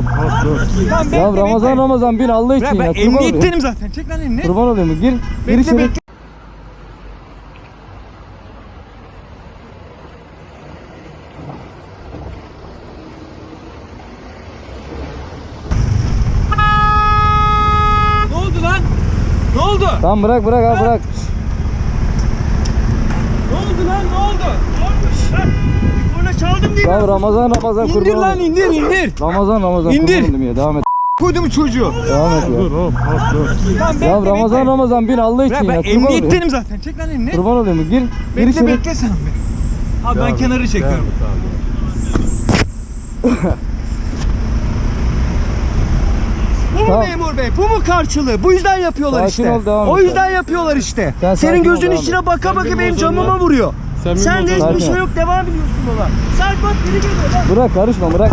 Lan bekle, Ya Ramazan bekle. Ramazan bin Allah için Ya ben. Kurban olayım. emniyettenim zaten. Çek lan elini. Kurban olayım. Gir. Gir Bekle içeri. bekle. Ne oldu lan? Ne oldu? Tamam bırak bırak abi bırak. Ne oldu lan? Ne oldu? Ne olmuş? Lan, Korna çaldım diye. Ya Ramazan Ramazan kurban İndir lan indir indir. Ramazan Ramazan İndir. kurban ya. Devam et. Koydum çocuğu. Devam et ya. Lan bekle, Ya Ramazan bekle. Ramazan bin Allah için Ya ben Kurban olayım. zaten. Çek lan elini. Kurban olayım. Gir. Gir Bekle içeri. bekle sen be. Abi ben kenarı çekiyorum. Bu mu Tamam. memur bey? Bu mu karşılığı? Bu yüzden yapıyorlar Sakin işte. ol, devam o et. yüzden yapıyorlar işte. Sen Senin sakin ol, gözün devam içine baka baka benim mı? vuruyor. Sen Sen de hiçbir şey yok devam ediyorsun yola. Sen bak biri geliyor bak. Bırak karışma bırak.